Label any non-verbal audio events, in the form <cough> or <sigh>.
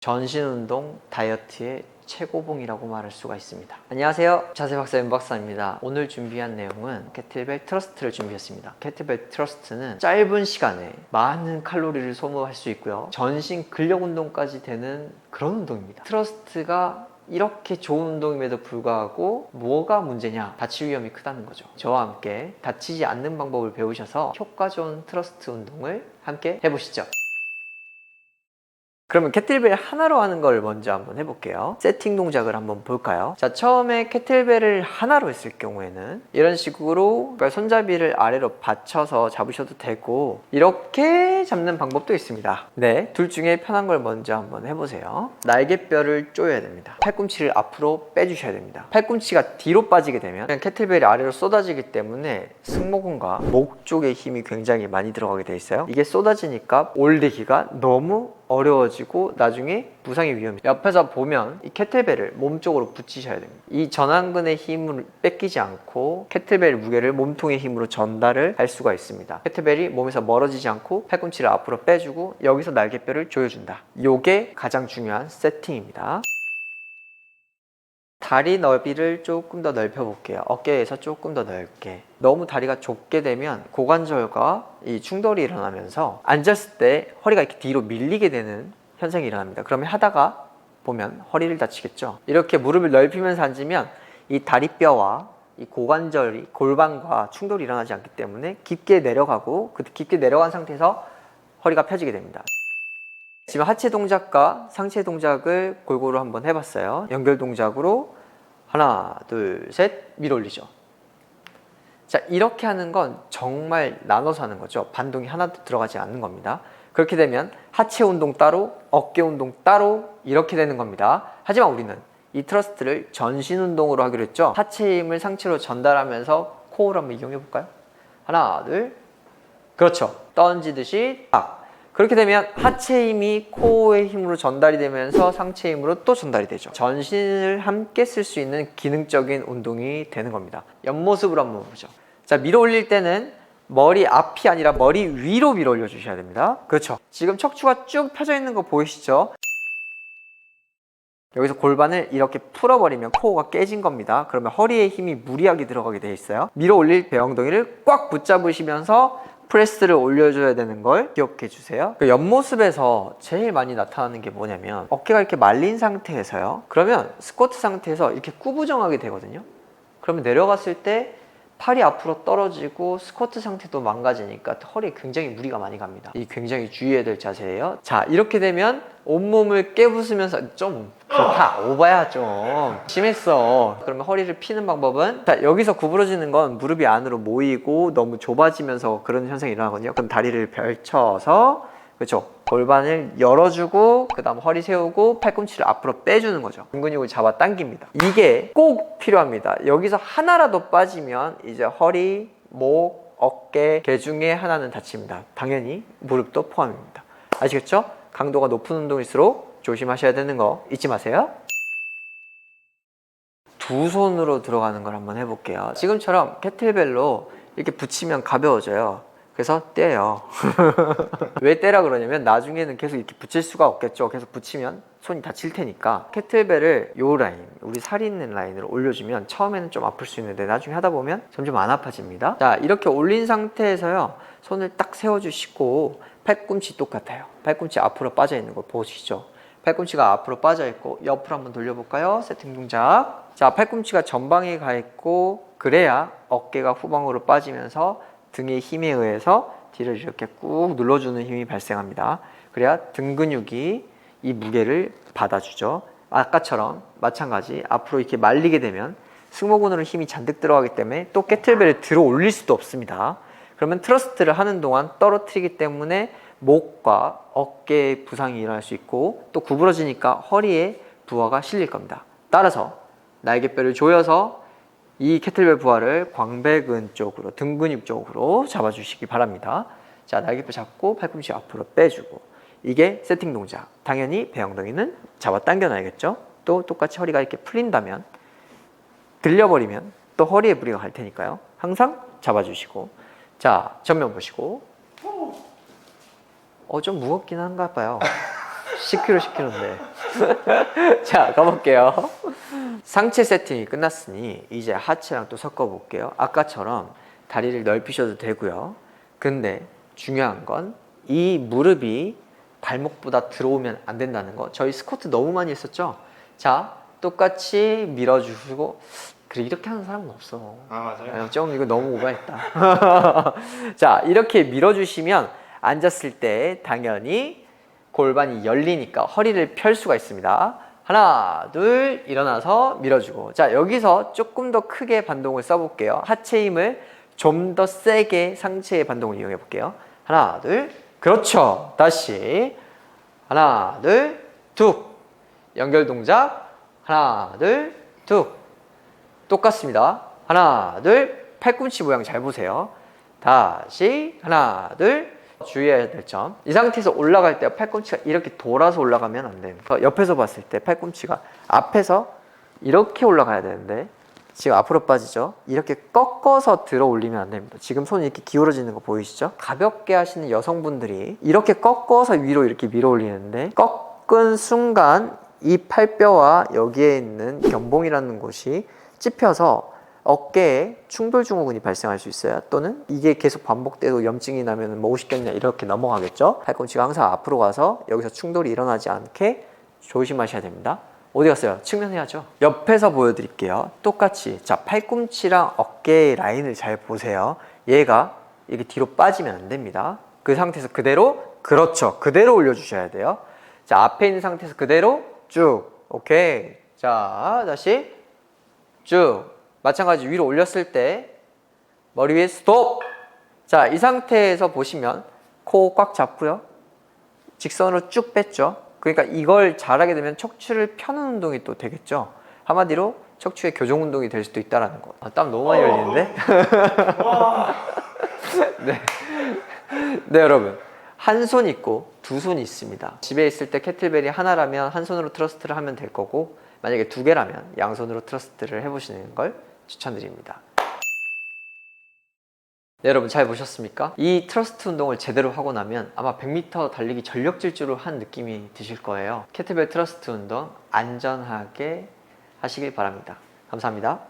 전신 운동 다이어트의 최고봉이라고 말할 수가 있습니다. 안녕하세요. 자세 박사 윤 박사입니다. 오늘 준비한 내용은 캐틀벨 트러스트를 준비했습니다. 캐틀벨 트러스트는 짧은 시간에 많은 칼로리를 소모할 수 있고요. 전신 근력 운동까지 되는 그런 운동입니다. 트러스트가 이렇게 좋은 운동임에도 불구하고 뭐가 문제냐? 다칠 위험이 크다는 거죠. 저와 함께 다치지 않는 방법을 배우셔서 효과 좋은 트러스트 운동을 함께 해보시죠. 그러면 캐틀벨 하나로 하는 걸 먼저 한번 해볼게요. 세팅 동작을 한번 볼까요? 자, 처음에 캐틀벨을 하나로 했을 경우에는 이런 식으로 그러니까 손잡이를 아래로 받쳐서 잡으셔도 되고 이렇게 잡는 방법도 있습니다. 네, 둘 중에 편한 걸 먼저 한번 해보세요. 날개뼈를 조여야 됩니다. 팔꿈치를 앞으로 빼주셔야 됩니다. 팔꿈치가 뒤로 빠지게 되면 그냥 캐틀벨이 아래로 쏟아지기 때문에 승모근과 목 쪽에 힘이 굉장히 많이 들어가게 돼 있어요. 이게 쏟아지니까 올리기가 너무 어려워지고 나중에 부상의 위험이 옆에서 보면 이 캐틀벨을 몸 쪽으로 붙이셔야 됩니다. 이 전완근의 힘을 뺏기지 않고 캐틀벨 무게를 몸통의 힘으로 전달을 할 수가 있습니다. 캐틀벨이 몸에서 멀어지지 않고 팔꿈치를 앞으로 빼주고 여기서 날개뼈를 조여준다. 요게 가장 중요한 세팅입니다. 다리 너비를 조금 더 넓혀 볼게요. 어깨에서 조금 더 넓게. 너무 다리가 좁게 되면 고관절과 이 충돌이 일어나면서 앉았을 때 허리가 이렇게 뒤로 밀리게 되는 현상이 일어납니다. 그러면 하다가 보면 허리를 다치겠죠. 이렇게 무릎을 넓히면서 앉으면 이 다리뼈와 이 고관절이 골반과 충돌이 일어나지 않기 때문에 깊게 내려가고 그 깊게 내려간 상태에서 허리가 펴지게 됩니다. 지금 하체 동작과 상체 동작을 골고루 한번 해봤어요. 연결 동작으로 하나, 둘, 셋 밀어 올리죠. 자, 이렇게 하는 건 정말 나눠서 하는 거죠. 반동이 하나도 들어가지 않는 겁니다. 그렇게 되면 하체 운동 따로, 어깨 운동 따로 이렇게 되는 겁니다. 하지만 우리는 이 트러스트를 전신 운동으로 하기로 했죠. 하체 힘을 상체로 전달하면서 코어를 한번 이용해 볼까요? 하나, 둘. 그렇죠. 던지듯이 딱. 그렇게 되면 하체 힘이 코어의 힘으로 전달이 되면서 상체 힘으로 또 전달이 되죠. 전신을 함께 쓸 수 있는 기능적인 운동이 되는 겁니다. 옆모습으로 한번 보죠. 자, 밀어 올릴 때는 머리 앞이 아니라 머리 위로 밀어 올려 주셔야 됩니다. 그렇죠. 지금 척추가 쭉 펴져 있는 거 보이시죠? 여기서 골반을 이렇게 풀어버리면 코어가 깨진 겁니다. 그러면 허리에 힘이 무리하게 들어가게 돼 있어요. 밀어 올릴 배엉덩이를 꽉 붙잡으시면서 프레스를 올려줘야 되는 걸 기억해 주세요. 그 옆모습에서 제일 많이 나타나는 게 뭐냐면 어깨가 이렇게 말린 상태에서요. 그러면 스쿼트 상태에서 이렇게 꾸부정하게 되거든요. 그러면 내려갔을 때 팔이 앞으로 떨어지고 스쿼트 상태도 망가지니까 허리에 굉장히 무리가 많이 갑니다. 이 굉장히 주의해야 될 자세예요. 자, 이렇게 되면 온몸을 깨부수면서 좀 좋다. 오바야 좀. 심했어. 그러면 허리를 피는 방법은 자, 여기서 구부러지는 건 무릎이 안으로 모이고 너무 좁아지면서 그런 현상이 일어나거든요. 그럼 다리를 펼쳐서 그렇죠. 골반을 열어주고 그다음 허리 세우고 팔꿈치를 앞으로 빼주는 거죠. 등 근육을 잡아 당깁니다. 이게 꼭 필요합니다. 여기서 하나라도 빠지면 이제 허리, 목, 어깨 개 중에 하나는 다칩니다. 당연히 무릎도 포함입니다. 아시겠죠? 강도가 높은 운동일수록 조심하셔야 되는 거 잊지 마세요. 두 손으로 들어가는 걸 한번 해볼게요. 지금처럼 캐틀벨로 이렇게 붙이면 가벼워져요. 그래서 떼요. <laughs> 왜 떼라 그러냐면 나중에는 계속 이렇게 붙일 수가 없겠죠. 계속 붙이면 손이 다칠 테니까 캐틀벨을 요 라인, 우리 살이 있는 라인으로 올려주면 처음에는 좀 아플 수 있는데 나중에 하다 보면 점점 안 아파집니다. 자, 이렇게 올린 상태에서요. 손을 딱 세워주시고 팔꿈치 똑같아요. 팔꿈치 앞으로 빠져 있는 걸 보시죠. 팔꿈치가 앞으로 빠져 있고 옆으로 한번 돌려볼까요? 세팅 동작. 자, 팔꿈치가 전방에 가 있고 그래야 어깨가 후방으로 빠지면서 등의 힘에 의해서 뒤를 이렇게 꾹 눌러주는 힘이 발생합니다. 그래야 등 근육이 이 무게를 받아주죠. 아까처럼 마찬가지 앞으로 이렇게 말리게 되면 승모근으로 힘이 잔뜩 들어가기 때문에 또 깨틀벨을 들어 올릴 수도 없습니다. 그러면 트러스트를 하는 동안 떨어뜨리기 때문에 목과 어깨에 부상이 일어날 수 있고 또 구부러지니까 허리에 부하가 실릴 겁니다. 따라서 날개뼈를 조여서 이 캐틀벨 부하를 광배근 쪽으로 등 근육 쪽으로 잡아주시기 바랍니다. 자 날개뼈 잡고 팔꿈치 앞으로 빼주고 이게 세팅 동작. 당연히 배엉덩이는 잡아 당겨놔야겠죠. 또 똑같이 허리가 이렇게 풀린다면 들려버리면 또 허리에 무리가 갈 테니까요. 항상 잡아주시고 자 전면 보시고 어 좀 무겁긴 한가 봐요. 10kg 10kg인데 <laughs> 자 가볼게요 상체 세팅이 끝났으니 이제 하체랑 또 섞어 볼게요 아까처럼 다리를 넓히셔도 되고요 근데 중요한 건 이 무릎이 발목보다 들어오면 안 된다는 거 저희 스쿼트 너무 많이 했었죠 자 똑같이 밀어주시고 그래 이렇게 하는 사람은 없어 아 맞아요. 아, 좀 이거 너무 오버했다. <laughs> 자, 이렇게 밀어주시면 앉았을 때 당연히 골반이 열리니까 허리를 펼 수가 있습니다. 하나, 둘, 일어나서 밀어주고. 자, 여기서 조금 더 크게 반동을 써볼게요. 하체 힘을 좀 더 세게 상체의 반동을 이용해 볼게요. 하나, 둘, 그렇죠. 다시. 하나, 둘, 툭. 연결 동작. 하나, 둘, 툭. 똑같습니다. 하나, 둘, 팔꿈치 모양 잘 보세요. 다시 하나, 둘. 주의해야 될 점. 이 상태에서 올라갈 때 팔꿈치가 이렇게 돌아서 올라가면 안 됩니다. 옆에서 봤을 때 팔꿈치가 앞에서 이렇게 올라가야 되는데 지금 앞으로 빠지죠? 이렇게 꺾어서 들어 올리면 안 됩니다. 지금 손이 이렇게 기울어지는 거 보이시죠? 가볍게 하시는 여성분들이 이렇게 꺾어서 위로 이렇게 밀어 올리는데 꺾은 순간 이 팔뼈와 여기에 있는 견봉이라는 곳이 찝혀서 어깨에 충돌 증후군이 발생할 수 있어요. 또는 이게 계속 반복되고 염증이 나면 뭐 오십겠냐 이렇게 넘어가겠죠. 팔꿈치가 항상 앞으로 가서 여기서 충돌이 일어나지 않게 조심하셔야 됩니다. 어디 갔어요? 측면 해야죠. 옆에서 보여드릴게요. 똑같이 자 팔꿈치랑 어깨의 라인을 잘 보세요. 얘가 이렇게 뒤로 빠지면 안 됩니다. 그 상태에서 그대로 그렇죠. 그대로 올려주셔야 돼요. 자 앞에 있는 상태에서 그대로 쭉 오케이. 자 다시 쭉 마찬가지 위로 올렸을 때 머리 위에 스톱 자 이 상태에서 보시면 코 꽉 잡고요 직선으로 쭉 뺐죠 그러니까 이걸 잘하게 되면 척추를 펴는 운동이 또 되겠죠 한마디로 척추의 교정 운동이 될 수도 있다라는 거. 아, 땀 너무 많이 흘리는데? <laughs> 네. 네, 여러분. 한 손 있고 두 손 있습니다. 집에 있을 때 캐틀벨이 하나라면 한 손으로 트러스트를 하면 될 거고 만약에 두 개라면 양손으로 트러스트를 해보시는 걸 추천드립니다. 네, 여러분 잘 보셨습니까? 이 트러스트 운동을 제대로 하고 나면 아마 100m 달리기 전력 질주를 한 느낌이 드실 거예요. 캐틀벨 트러스트 운동 안전하게 하시길 바랍니다. 감사합니다.